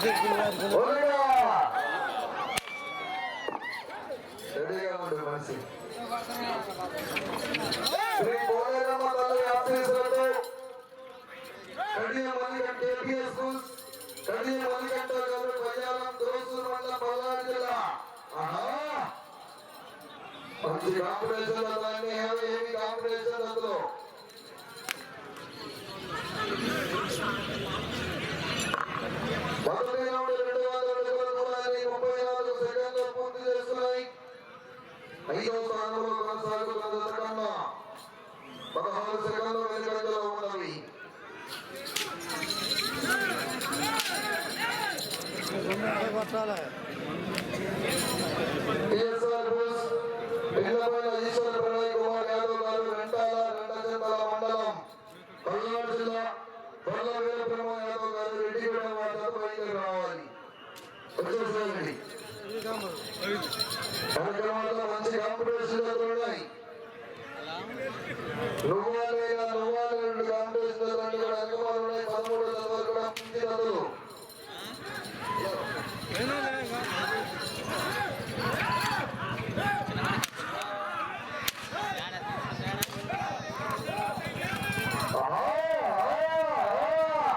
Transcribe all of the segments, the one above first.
ఓలిగా. రెడీగా ఉండు మనిషి శ్రీ కోలేరమ్మ తల్లి ఆశీస్సులతో కడియ మల్లికంట ఏపీఎస్ స్కూల్స్ కడియ మల్లికంట గారు పయ్యాలం దోసూరు మండలం పల్నాడు జిల్లా ఆహా మంచి కాంపిటీషన్ అన్ని ఏమి కాంపిటీషన్ అందులో కార్యక్రమాల్లో లో కాంపిటీషన్ నువ్వు నువ్వాలైనా నువ్వాలే రెండు కాంపిటీషన్ జరుగుతుంది కూడా అంకమాలు ఉన్నాయి పదమూడు వందల వరకు కూడా పూర్తి నదులు ఆహా, ఆహా, ఆహా.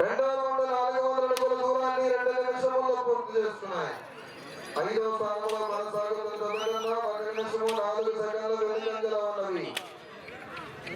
రెండో రౌండ్ నాలుగు వందల అడుగుల దూరాన్ని రెండు నిమిషముల్లో పూర్తి చేస్తున్నాయి ఐదో స్థానంలో కొనసాగుతున్న తదనంగా ఒక నిమిషము నాలుగు సెకండ్లు వెనుకంజలో ఉన్నవి ఆహా, ఆహా. కేక, కేక. జరగాలండి. వంశీ గారు. ఎక్కడ వెంకటేశ్వర గారు పాటలు వచ్చాయా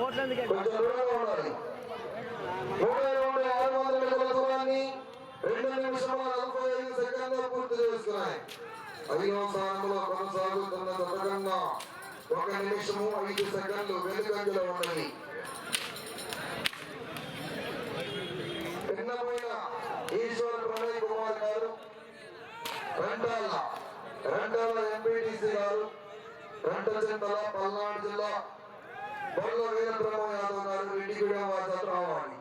ఓకే కొంచెం దూరంగా ఉండాలి. నూట ఇరవై ఆరు వందల దూరాన్ని రెండు నిమిషముల నలభై ఐదు సెకండ్లు పూర్తి చేస్తున్నాయి ఐదవ స్థానంలో కొనసాగుతున్న తొందరగా ఒక నిమిషము ఐదు సెకండ్లు వెనుకంజలో ఉన్నవి చిన్నపోయిన ఈశ్వర్ ప్రణయ్ కుమార్ గారు రెండాల రెండాల ఎంపీటీసీ గారు రెంటచింతల పల్నాడు జిల్లా బొల్ల వీరబ్రహ్మ యాదవ్ గారు రెడ్డిగూడెం వారి జత రావాలి.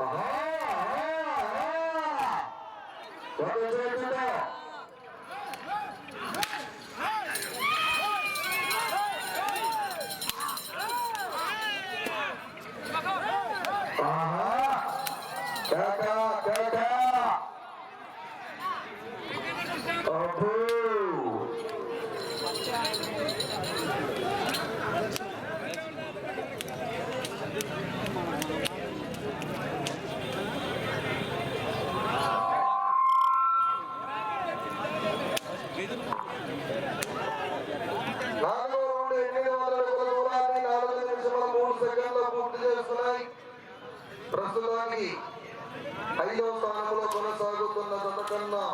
ఆహా, ప్రస్తుతానికి ఐదవ స్థానంలో కొనసాగుతున్న తనకన్నా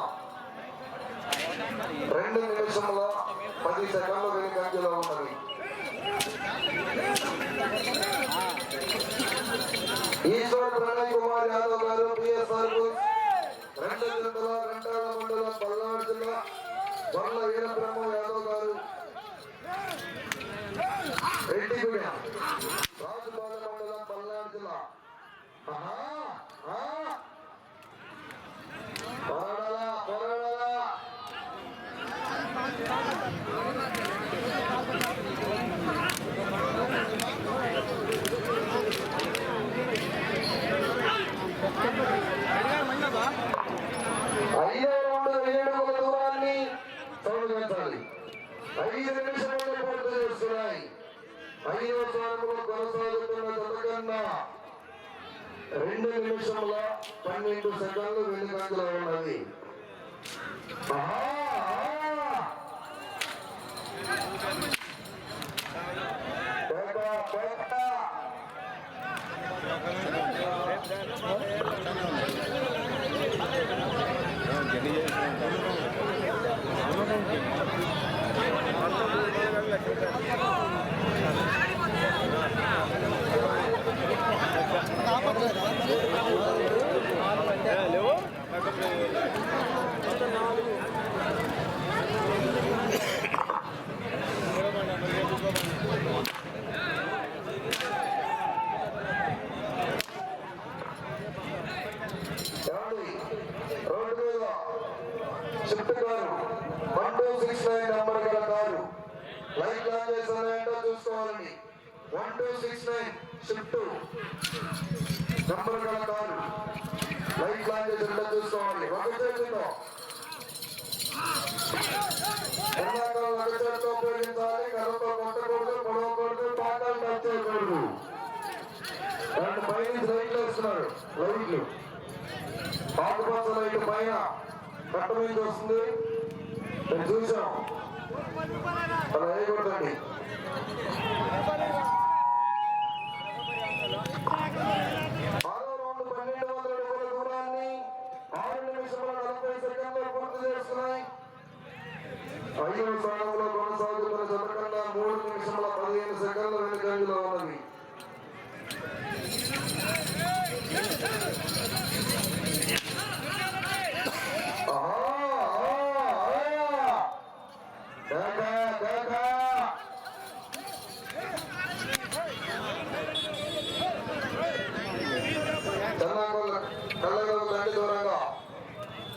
రెండు నిమిషముల పది సెకండ్ల వెనుకంజలో ఉన్నది. ఈశ్వర్ ప్రణయ్ కుమార్ యాదవ్ గారు పిఎస్ఆర్ రెండు జంటల రెండాల మండలం పల్నాడు జిల్లా వర్ల వీరబ్రహ్మ యాదవ్ గారు. రెడ్డిగూడెం రాజుపాల మండలం పల్నాడు జిల్లా. ఆహా, ఆ. పోరాడాలా, పోరాడాలా. ఐదో రౌండ్ ఏడు దూరాన్ని సమర్పించాలి ఐదు నిమిషములు పూర్తి చేస్తున్నాయి ఐదవ స్థానంలో కొనసాగుతున్న జతకన్నా రెండు నిమిషముల పన్నెండు సెకండ్లు వెనుకంజలో ఉన్నది. ఆహా, ఆహా. పేట, పేట. ఏమండి? రోడ్డు మీద Swift car one two six nine number గల కారు లైట్ ఆన్ చేస్తున్నాయంటో చూసుకోవాలండి. One two six nine Swift number గల కారు. లైట్ ఆన్ చేసినట్టు చూసుకోవాలి. ఒక చేతితో ఎండాకాలం ఒక చేతితో ఉపయోగించాలి? కర్రతో కొట్టకూడదు పొడవకూడదు పాకాలు టచ్ చేయకూడదు. రెండు పైన లైట్లు వేస్తున్నారు. లైట్లు. ఆకుపచ్చ లైట్ పైన. కట్ట మీద వస్తుంది. మేము చూసాం Para ahí,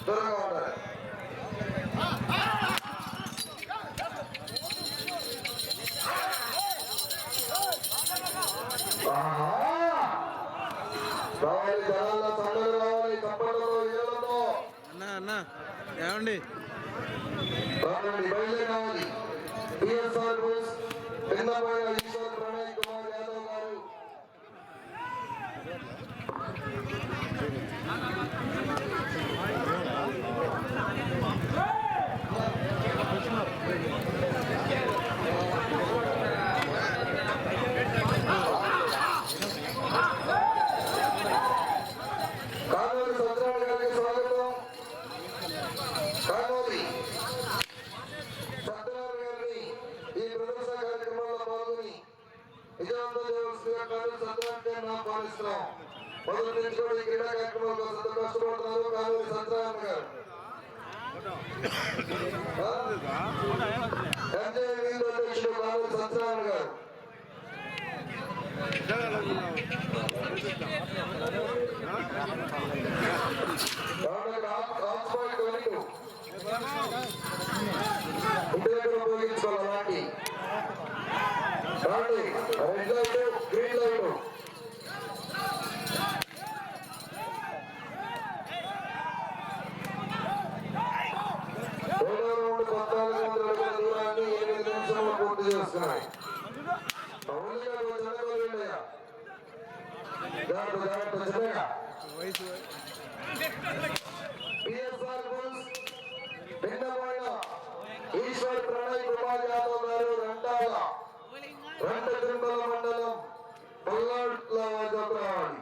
దూరంగా ఉండాలి. రావాలి జనాల్లో సందడి రావాలి చప్పట్లతో ఈలతో అన్నా అన్నా ఏమండి? రానండి బయలుదేరి రావాలి. బోస్ ఈశ్వర్ ప్రణయ్ కుమార్ యాదవ్ గారు కానూరి సత్యనారాయణ గారికి స్వాగతం కానూరి సత్యనారాయణ గారిని ఈ ప్రదర్శన కార్యక్రమంలో పాల్గొని విజయవంతం చేయవలసిందిగా కానూరి సత్యనారాయణ గారిని ఆహ్వానిస్తున్నాం మొదటి నుంచి కూడా ఈ క్రీడా కార్యక్రమం కోసం కష్టపడుతున్నారు కానూరి సత్యనారాయణ గారు ఎంజే అధ్యక్షుడు కానూరి సత్యనారాయణ గారు కాబట్టి పిఎస్ఆర్ బుల్స్ భిన్నమైన గారు రెండాల రెండు మండలం పల్నాడులో రావాలి